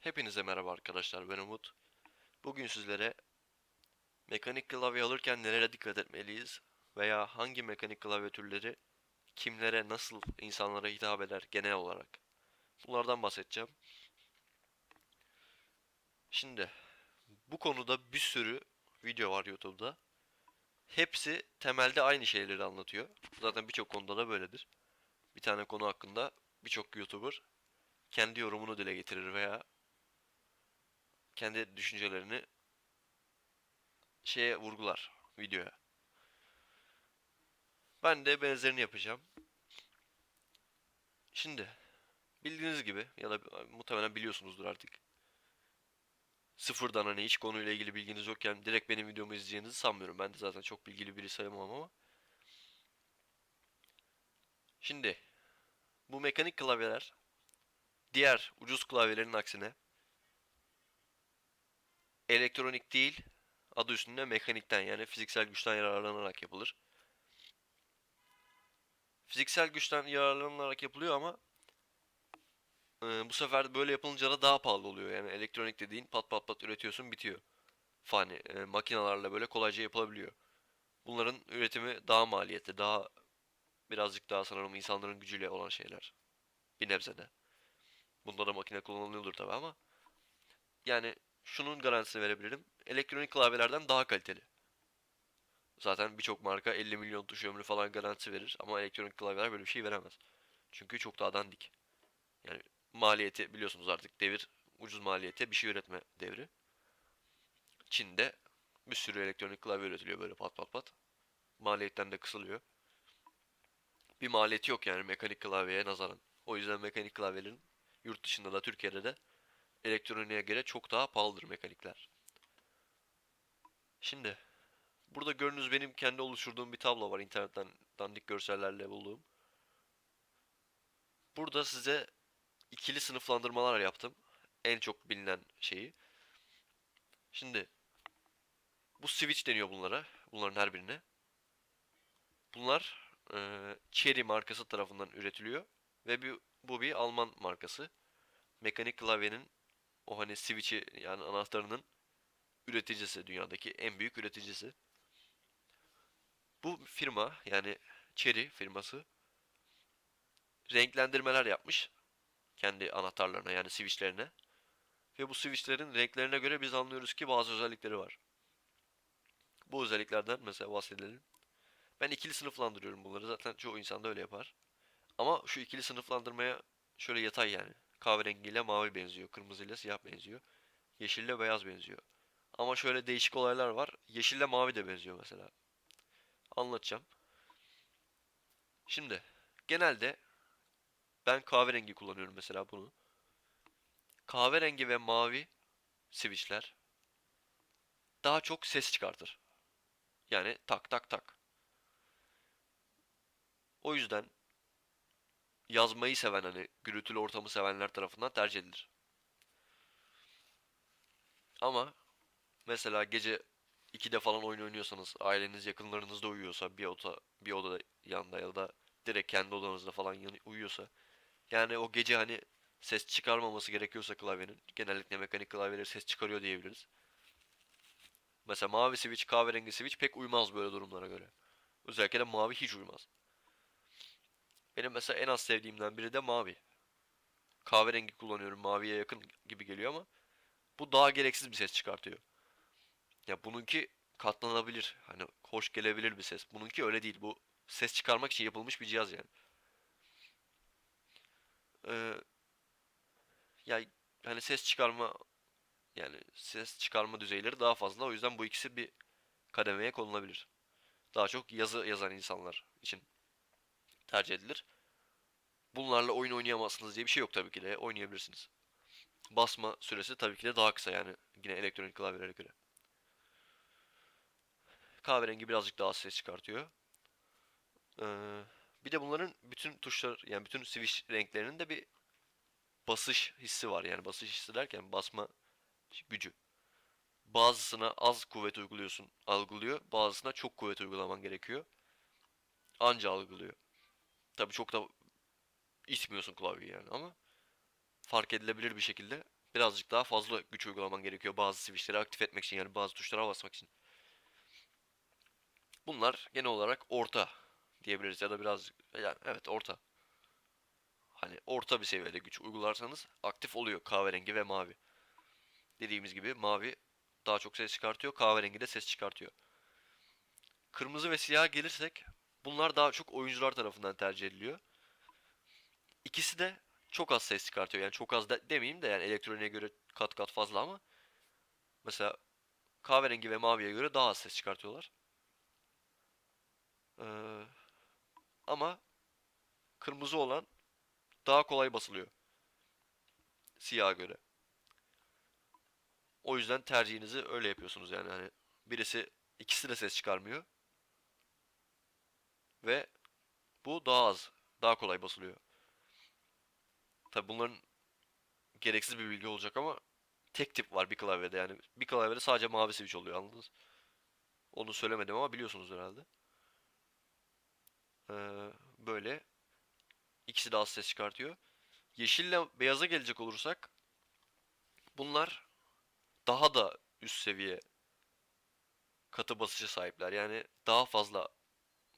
Hepinize merhaba arkadaşlar ben Umut. Bugün sizlere mekanik klavye alırken nelere dikkat etmeliyiz veya hangi mekanik klavye türleri kimlere nasıl insanlara hitap eder genel olarak. Bunlardan bahsedeceğim. Şimdi bu konuda bir sürü video var YouTube'da. Hepsi temelde aynı şeyleri anlatıyor. Zaten birçok konuda da böyledir. Bir tane konu hakkında birçok YouTuber kendi yorumunu dile getirir veya kendi düşüncelerini şeye vurgular videoya. Ben de benzerini yapacağım. Şimdi bildiğiniz gibi ya da muhtemelen biliyorsunuzdur artık. Sıfırdan hani hiç konuyla ilgili bilginiz yokken direkt benim videomu izleyeceğinizi sanmıyorum. Ben de zaten çok bilgili biri sayılmam ama. Şimdi bu mekanik klavyeler diğer ucuz klavyelerin aksine elektronik değil, adı üstünde mekanikten yani fiziksel güçten yararlanarak yapılır. Fiziksel güçten yararlanarak yapılıyor ama e, bu sefer böyle yapılınca da daha pahalı oluyor. Yani elektronik dediğin pat pat pat üretiyorsun bitiyor. Fani e, makinalarla böyle kolayca yapılabiliyor. Bunların üretimi daha maliyetli, daha birazcık daha sanırım insanların gücüyle olan şeyler. Bir nebzede. Bunda da makine kullanılıyordur tabi ama yani şunun garantisini verebilirim. Elektronik klavyelerden daha kaliteli. Zaten birçok marka 50 milyon tuş ömrü falan garanti verir ama elektronik klavyeler böyle bir şey veremez. Çünkü çok daha dandik. Yani maliyeti biliyorsunuz artık devir ucuz maliyete bir şey üretme devri. Çin'de bir sürü elektronik klavye üretiliyor böyle pat pat pat. Maliyetten de kısılıyor. Bir maliyeti yok yani mekanik klavyeye nazaran. O yüzden mekanik klavyelerin yurt dışında da Türkiye'de de elektroniğe göre çok daha pahalıdır mekanikler. Şimdi burada gördüğünüz benim kendi oluşturduğum bir tablo var internetten dandik görsellerle bulduğum. Burada size ikili sınıflandırmalar yaptım. En çok bilinen şeyi. Şimdi bu switch deniyor bunlara. Bunların her birine. Bunlar e, Cherry markası tarafından üretiliyor ve bir, bu bir Alman markası. Mekanik klavyenin o hani switch'i yani anahtarının üreticisi dünyadaki en büyük üreticisi. Bu firma yani Cherry firması renklendirmeler yapmış kendi anahtarlarına yani switchlerine. Ve bu switchlerin renklerine göre biz anlıyoruz ki bazı özellikleri var. Bu özelliklerden mesela bahsedelim. Ben ikili sınıflandırıyorum bunları. Zaten çoğu insan da öyle yapar. Ama şu ikili sınıflandırmaya şöyle yatay yani. Kahverengiyle mavi benziyor. Kırmızıyla siyah benziyor. Yeşille beyaz benziyor. Ama şöyle değişik olaylar var. Yeşille mavi de benziyor mesela. Anlatacağım. Şimdi genelde ben kahverengi kullanıyorum mesela bunu. Kahverengi ve mavi switchler daha çok ses çıkartır. Yani tak tak tak. O yüzden yazmayı seven hani gürültülü ortamı sevenler tarafından tercih edilir. Ama mesela gece 2'de falan oyun oynuyorsanız aileniz yakınlarınızda uyuyorsa bir oda bir odada yanda ya da direkt kendi odanızda falan uyuyorsa yani o gece hani ses çıkarmaması gerekiyorsa klavyenin genellikle mekanik klavyeler ses çıkarıyor diyebiliriz. Mesela mavi switch, kahverengi switch pek uymaz böyle durumlara göre. Özellikle de mavi hiç uymaz. Benim mesela en az sevdiğimden biri de mavi. Kahverengi kullanıyorum. Maviye yakın gibi geliyor ama bu daha gereksiz bir ses çıkartıyor. Ya bununki katlanabilir. Hani hoş gelebilir bir ses. Bununki öyle değil. Bu ses çıkarmak için yapılmış bir cihaz yani. Ee, ya hani ses çıkarma yani ses çıkarma düzeyleri daha fazla. O yüzden bu ikisi bir kademeye konulabilir. Daha çok yazı yazan insanlar için tercih edilir. Bunlarla oyun oynayamazsınız diye bir şey yok tabii ki de. Oynayabilirsiniz. Basma süresi tabii ki de daha kısa yani. Yine elektronik klavyelere göre. Kahverengi birazcık daha ses çıkartıyor. Ee, bir de bunların bütün tuşlar yani bütün switch renklerinin de bir basış hissi var. Yani basış hissi derken basma gücü. Bazısına az kuvvet uyguluyorsun, algılıyor. Bazısına çok kuvvet uygulaman gerekiyor. Anca algılıyor. Tabii çok da itmiyorsun klavyeyi yani ama fark edilebilir bir şekilde birazcık daha fazla güç uygulaman gerekiyor bazı switchleri aktif etmek için yani bazı tuşlara basmak için. Bunlar genel olarak orta diyebiliriz ya da biraz yani evet orta. Hani orta bir seviyede güç uygularsanız aktif oluyor kahverengi ve mavi. Dediğimiz gibi mavi daha çok ses çıkartıyor, kahverengi de ses çıkartıyor. Kırmızı ve siyah gelirsek bunlar daha çok oyuncular tarafından tercih ediliyor. İkisi de çok az ses çıkartıyor. Yani çok az de, demeyeyim de yani elektroniğe göre kat kat fazla ama mesela kahverengi ve maviye göre daha az ses çıkartıyorlar. Ee, ama kırmızı olan daha kolay basılıyor. Siyaha göre. O yüzden tercihinizi öyle yapıyorsunuz yani hani birisi ikisi de ses çıkarmıyor ve bu daha az, daha kolay basılıyor. Tabi bunların gereksiz bir bilgi olacak ama tek tip var bir klavyede yani bir klavyede sadece mavi switch oluyor anladınız? Onu söylemedim ama biliyorsunuz herhalde. Ee, böyle ikisi de az ses çıkartıyor. Yeşille beyaza gelecek olursak bunlar daha da üst seviye katı basıcı sahipler. Yani daha fazla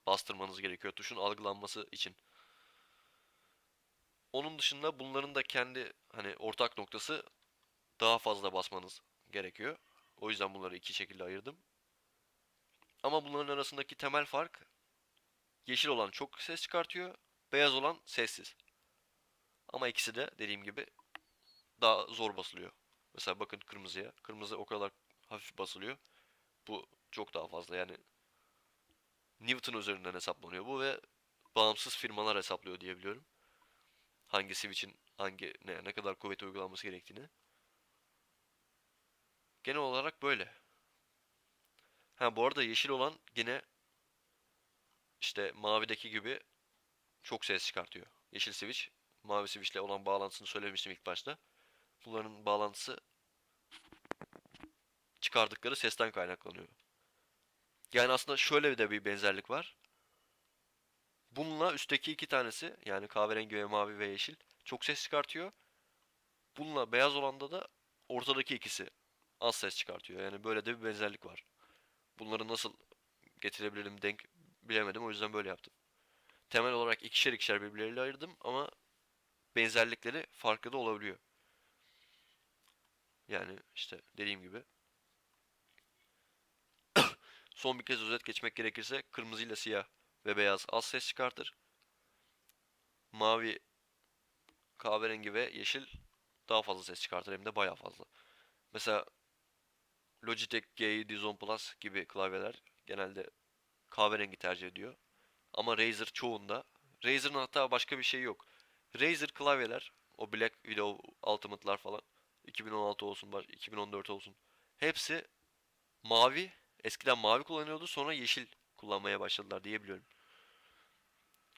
bastırmanız gerekiyor tuşun algılanması için. Onun dışında bunların da kendi hani ortak noktası daha fazla basmanız gerekiyor. O yüzden bunları iki şekilde ayırdım. Ama bunların arasındaki temel fark yeşil olan çok ses çıkartıyor, beyaz olan sessiz. Ama ikisi de dediğim gibi daha zor basılıyor. Mesela bakın kırmızıya. Kırmızı o kadar hafif basılıyor. Bu çok daha fazla yani Newton üzerinden hesaplanıyor bu ve bağımsız firmalar hesaplıyor diye biliyorum. Hangi switch'in hangi ne, ne kadar kuvvet uygulanması gerektiğini. Genel olarak böyle. Ha bu arada yeşil olan yine işte mavideki gibi çok ses çıkartıyor. Yeşil switch mavi switch ile olan bağlantısını söylemiştim ilk başta. Bunların bağlantısı çıkardıkları sesten kaynaklanıyor. Yani aslında şöyle de bir benzerlik var. Bununla üstteki iki tanesi yani kahverengi ve mavi ve yeşil çok ses çıkartıyor. Bununla beyaz olanda da ortadaki ikisi az ses çıkartıyor. Yani böyle de bir benzerlik var. Bunları nasıl getirebilirim denk bilemedim o yüzden böyle yaptım. Temel olarak ikişer ikişer birbirleriyle ayırdım ama benzerlikleri farklı da olabiliyor. Yani işte dediğim gibi Son bir kez özet geçmek gerekirse kırmızı ile siyah ve beyaz az ses çıkartır. Mavi, kahverengi ve yeşil daha fazla ses çıkartır hem de bayağı fazla. Mesela Logitech G Dizon Plus gibi klavyeler genelde kahverengi tercih ediyor. Ama Razer çoğunda Razer'ın hatta başka bir şey yok. Razer klavyeler o Black Widow Ultimate'lar falan 2016 olsun, 2014 olsun. Hepsi mavi Eskiden mavi kullanıyordu sonra yeşil kullanmaya başladılar diyebiliyorum.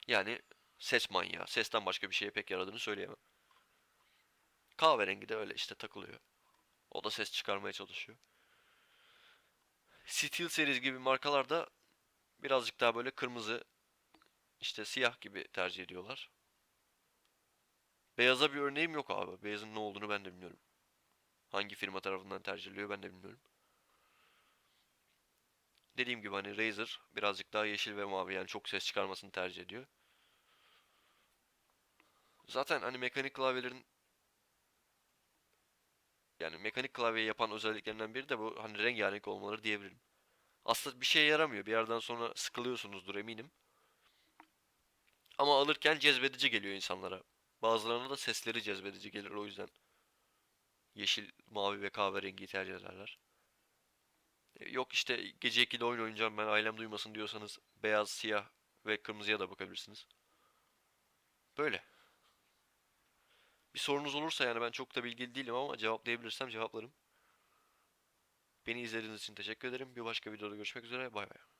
Yani ses manyağı. Sesten başka bir şeye pek yaradığını söyleyemem. Kahverengi de öyle işte takılıyor. O da ses çıkarmaya çalışıyor. Steel Series gibi markalarda birazcık daha böyle kırmızı, işte siyah gibi tercih ediyorlar. Beyaza bir örneğim yok abi. Beyazın ne olduğunu ben de bilmiyorum. Hangi firma tarafından tercih ediliyor ben de bilmiyorum. Dediğim gibi hani Razer birazcık daha yeşil ve mavi yani çok ses çıkarmasını tercih ediyor. Zaten hani mekanik klavyelerin yani mekanik klavye yapan özelliklerinden biri de bu hani rengarenk olmaları diyebilirim. Aslında bir şeye yaramıyor. Bir yerden sonra sıkılıyorsunuzdur eminim. Ama alırken cezbedici geliyor insanlara. Bazılarına da sesleri cezbedici gelir o yüzden. Yeşil, mavi ve kahverengiyi tercih ederler. Yok işte gece 2'de oyun oynayacağım ben ailem duymasın diyorsanız beyaz, siyah ve kırmızıya da bakabilirsiniz. Böyle. Bir sorunuz olursa yani ben çok da bilgili değilim ama cevaplayabilirsem cevaplarım. Beni izlediğiniz için teşekkür ederim. Bir başka videoda görüşmek üzere. Bay bay.